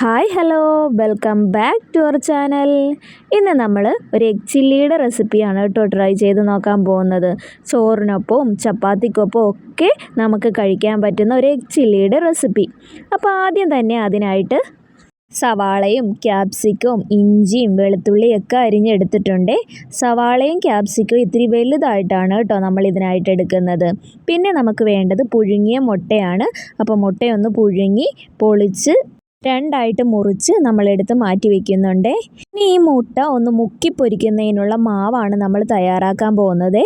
Hi hello. Welcome back to our channel. ഇന്ന് നമ്മൾ ഒരു എഗ് ചില്ലിയുടെ റെസിപ്പിയാണ് കേട്ടോ ട്രൈ ചെയ്ത് നോക്കാൻ പോകുന്നത്. ചോറിനൊപ്പവും ചപ്പാത്തിക്കൊപ്പവും ഒക്കെ നമുക്ക് കഴിക്കാൻ പറ്റുന്ന ഒരു എഗ് ചില്ലിയുടെ റെസിപ്പി. അപ്പോൾ ആദ്യം തന്നെ അതിനായിട്ട് സവാളയും ക്യാപ്സിക്കവും ഇഞ്ചിയും വെളുത്തുള്ളിയും ഒക്കെ അരിഞ്ഞെടുത്തിട്ടുണ്ട്. സവാളയും ക്യാപ്സിക്കവും ഇത്തിരി വലുതായിട്ടാണ് കേട്ടോ നമ്മൾ ഇതിനായിട്ട് എടുക്കുന്നത്. പിന്നെ നമുക്ക് വേണ്ടത് പുഴുങ്ങിയ മുട്ടയാണ്. അപ്പോൾ മുട്ടയൊന്ന് പുഴുങ്ങി പൊളിച്ച് രണ്ടായിട്ട് മുറിച്ച് നമ്മളെടുത്ത് മാറ്റി വെക്കുന്നുണ്ട്. ഇനി ഈ മുട്ട ഒന്ന് മുക്കി പൊരിക്കുന്നതിനുള്ള മാവാണ് നമ്മൾ തയ്യാറാക്കാൻ പോകുന്നത്.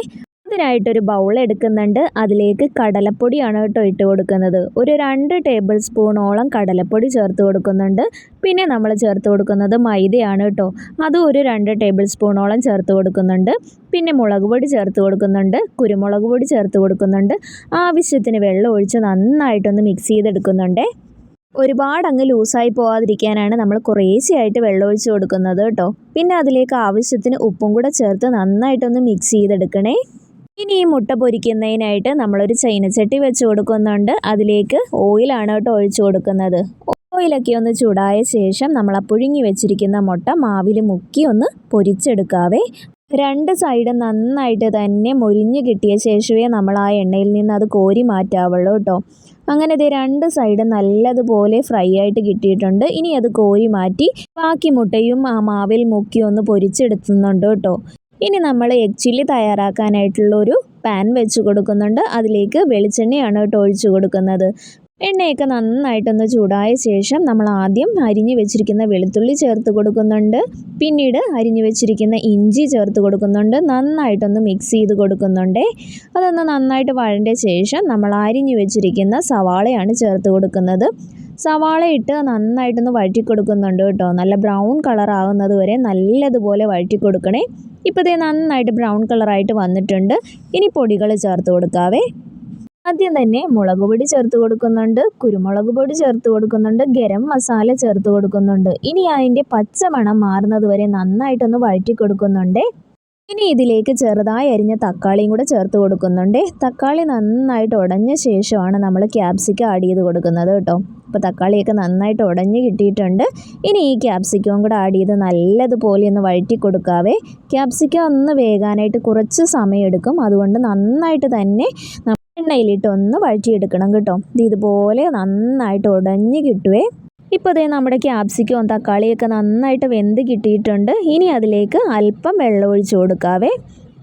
അതിനായിട്ടൊരു ബൗൾ എടുക്കുന്നുണ്ട്. അതിലേക്ക് കടലപ്പൊടിയാണ് കേട്ടോ ഇട്ട് കൊടുക്കുന്നത്. ഒരു രണ്ട് ടേബിൾ സ്പൂണോളം കടലപ്പൊടി ചേർത്ത് കൊടുക്കുന്നുണ്ട്. പിന്നെ നമ്മൾ ചേർത്ത് കൊടുക്കുന്നത് മൈദയാണ് കേട്ടോ. അതും ഒരു രണ്ട് ടേബിൾ സ്പൂണോളം ചേർത്ത് കൊടുക്കുന്നുണ്ട്. പിന്നെ മുളക് പൊടി ചേർത്ത് കൊടുക്കുന്നുണ്ട്. കുരുമുളക് പൊടി ചേർത്ത് കൊടുക്കുന്നുണ്ട്. ആവശ്യത്തിന് വെള്ളം ഒഴിച്ച് നന്നായിട്ടൊന്ന് മിക്സ് ചെയ്തെടുക്കുന്നുണ്ട്. ഒരുപാട് അങ്ങ് ലൂസായി പോവാതിരിക്കാനാണ് നമ്മൾ കുറേശ്ശെയായിട്ട് വെള്ളം ഒഴിച്ച് കൊടുക്കുന്നത് കേട്ടോ. പിന്നെ അതിലേക്ക് ആവശ്യത്തിന് ഉപ്പും കൂടെ ചേർത്ത് നന്നായിട്ടൊന്ന് മിക്സ് ചെയ്തെടുക്കണേ. ഇനി ഈ മുട്ട പൊരിക്കുന്നതിനായിട്ട് നമ്മളൊരു ചൈനച്ചട്ടി വെച്ച് കൊടുക്കുന്നുണ്ട്. അതിലേക്ക് ഓയിലാണ് കേട്ടോ ഒഴിച്ചു കൊടുക്കുന്നത്. ഓയിലൊക്കെ ഒന്ന് ചൂടായ ശേഷം നമ്മൾ ആ പുഴുങ്ങി വെച്ചിരിക്കുന്ന മുട്ട മാവിൽ മുക്കി ഒന്ന് പൊരിച്ചെടുക്കാവേ. രണ്ട് സൈഡ് നന്നായിട്ട് തന്നെ മൊരിഞ്ഞ് കിട്ടിയ ശേഷമേ നമ്മൾ ആ എണ്ണയിൽ നിന്ന് അത് കോരി മാറ്റാവുള്ളൂ കേട്ടോ. അങ്ങനെ ഇത് രണ്ട് സൈഡും നല്ലതുപോലെ ഫ്രൈ ആയിട്ട് കിട്ടിയിട്ടുണ്ട്. ഇനി അത് കോരി മാറ്റി ബാക്കി മുട്ടയും ആ മാവിൽ മുക്കി ഒന്ന് പൊരിച്ചെടുത്തുന്നുണ്ട് കേട്ടോ. ഇനി നമ്മൾ എഗ് ചില്ലി തയ്യാറാക്കാനായിട്ടുള്ള ഒരു പാൻ വെച്ച് കൊടുക്കുന്നുണ്ട്. അതിലേക്ക് വെളിച്ചെണ്ണയാണ് കേട്ടോ ഒഴിച്ചു കൊടുക്കുന്നത്. എണ്ണയൊക്കെ നന്നായിട്ടൊന്ന് ചൂടായ ശേഷം നമ്മൾ ആദ്യം അരിഞ്ഞു വെച്ചിരിക്കുന്ന വെളുത്തുള്ളി ചേർത്ത് കൊടുക്കുന്നുണ്ട്. പിന്നീട് അരിഞ്ഞു വെച്ചിരിക്കുന്ന ഇഞ്ചി ചേർത്ത് കൊടുക്കുന്നുണ്ട്. നന്നായിട്ടൊന്ന് മിക്സ് ചെയ്ത് കൊടുക്കുന്നുണ്ട്. അതൊന്ന് നന്നായിട്ട് വഴണ്ട ശേഷം നമ്മൾ അരിഞ്ഞു വെച്ചിരിക്കുന്ന സവാളയാണ് ചേർത്ത് കൊടുക്കുന്നത്. സവാള ഇട്ട് നന്നായിട്ടൊന്ന് വഴറ്റി കൊടുക്കുന്നുണ്ട് കേട്ടോ. നല്ല ബ്രൗൺ കളർ ആകുന്നത് വരെ നല്ലതുപോലെ വഴറ്റി കൊടുക്കണേ. ഇപ്പോഴത്തെ നന്നായിട്ട് ബ്രൗൺ കളറായിട്ട് വന്നിട്ടുണ്ട്. ഇനി പൊടികൾ ചേർത്ത് കൊടുക്കാവേ. ആദ്യം തന്നെ മുളക് പൊടി ചേർത്ത് കൊടുക്കുന്നുണ്ട് കുരുമുളക് പൊടി ചേർത്ത് കൊടുക്കുന്നുണ്ട് ഗരം മസാല ചേർത്ത് കൊടുക്കുന്നുണ്ട്. ഇനി അതിന്റെ പച്ചമണം മാറുന്നത് വരെ നന്നായിട്ടൊന്ന് വഴറ്റി കൊടുക്കുന്നുണ്ട് ഇനി ഇതിലേക്ക് ചെറുതായി അരിഞ്ഞ തക്കാളിയും കൂടെ ചേർത്ത് കൊടുക്കുന്നുണ്ട്. തക്കാളി നന്നായിട്ട് ഉടഞ്ഞ ശേഷമാണ് നമ്മൾ ക്യാപ്സിക്കം ആഡ് ചെയ്ത് കൊടുക്കുന്നത് കേട്ടോ. അപ്പോൾ തക്കാളിയൊക്കെ നന്നായിട്ട് ഉടഞ്ഞ് കിട്ടിയിട്ടുണ്ട്. ഇനി ഈ ക്യാപ്സിക്കവും കൂടെ ആഡ് ചെയ്ത് നല്ലതുപോലെ ഒന്ന് വഴറ്റി കൊടുക്കാവേ ക്യാപ്സിക്കം ഒന്ന് വേകാനായിട്ട് കുറച്ച് സമയമെടുക്കും. അതുകൊണ്ട് നന്നായിട്ട് തന്നെ എണ്ണയിലിട്ട് ഒന്ന് വഴറ്റിയെടുക്കണം കേട്ടോ. ഇത് ഇതുപോലെ നന്നായിട്ട് ഉടഞ്ഞു കിട്ടുവേ. ഇപ്പോൾ ദേ നമ്മുടെ ക്യാപ്സിക്കവും തക്കാളിയൊക്കെ നന്നായിട്ട് വെന്ത് കിട്ടിയിട്ടുണ്ട്. ഇനി അതിലേക്ക് അല്പം വെള്ളം ഒഴിച്ചു കൊടുക്കാവേ.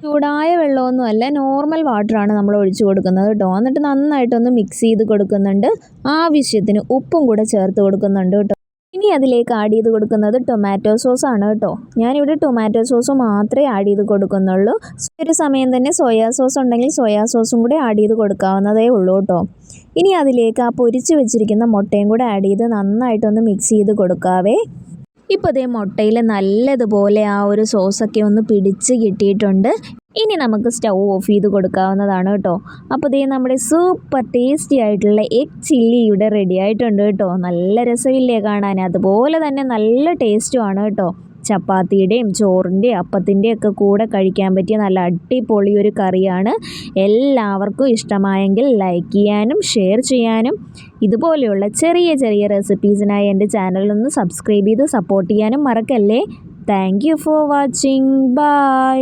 ചൂടായ വെള്ളമൊന്നും അല്ല നോർമൽ വാട്ടറാണ് നമ്മൾ ഒഴിച്ചു കൊടുക്കുന്നത് കേട്ടോ. എന്നിട്ട് നന്നായിട്ടൊന്ന് മിക്സ് ചെയ്ത് കൊടുക്കുന്നുണ്ട്. ആവശ്യത്തിന് ഉപ്പും കൂടെ ചേർത്ത് കൊടുക്കുന്നുണ്ട് കേട്ടോ. ഇനി അതിലേക്ക് ആഡ് ചെയ്ത് കൊടുക്കുന്നത് ടൊമാറ്റോ സോസ് ആണ് കേട്ടോ. ഞാനിവിടെ ടൊമാറ്റോ സോസ് മാത്രമേ ആഡ് ചെയ്ത് കൊടുക്കുന്നുള്ളൂ. ഒരു സമയം തന്നെ സോയാ സോസ് ഉണ്ടെങ്കിൽ സോയാ സോസും കൂടെ ആഡ് ചെയ്ത് കൊടുക്കാവുന്നതേ ഉള്ളൂ കേട്ടോ. ഇനി അതിലേക്ക് ആ പൊരിച്ച് വെച്ചിരിക്കുന്ന മുട്ടയും കൂടെ ആഡ് ചെയ്ത് നന്നായിട്ടൊന്ന് മിക്സ് ചെയ്ത് കൊടുക്കാവേ. ഇപ്പോൾ ഇതേ മുട്ടയിൽ നല്ലതുപോലെ ആ ഒരു സോസൊക്കെ ഒന്ന് പിടിച്ച് കിട്ടിയിട്ടുണ്ട്. ഇനി നമുക്ക് സ്റ്റൗ ഓഫ് ചെയ്ത് കൊടുക്കാവുന്നതാണ് കേട്ടോ. അപ്പോൾ ഇതേ നമ്മുടെ സൂപ്പർ ടേസ്റ്റി ആയിട്ടുള്ള എഗ് ചില്ലി ഇവിടെ റെഡി ആയിട്ടുണ്ട് കേട്ടോ. നല്ല രസമില്ലേ കാണാൻ. അതുപോലെ തന്നെ നല്ല ടേസ്റ്റുമാണ് കേട്ടോ. ചപ്പാത്തിയുടെയും ചോറിന്റെയും അപ്പത്തിന്റെയും ഒക്കെ കൂടെ കഴിക്കാൻ പറ്റിയ നല്ല അടിപൊളി ഒരു കറിയാണ്. എല്ലാവർക്കും ഇഷ്ടമായെങ്കിൽ ലൈക്ക് ചെയ്യാനും ഷെയർ ചെയ്യാനും ഇതുപോലെയുള്ള ചെറിയ ചെറിയ റെസിപ്പീസിനായി എന്റെ ചാനലൊന്ന് സബ്സ്ക്രൈബ് ചെയ്ത് സപ്പോർട്ട് ചെയ്യാനും മറക്കല്ലേ. Thank you for watching bye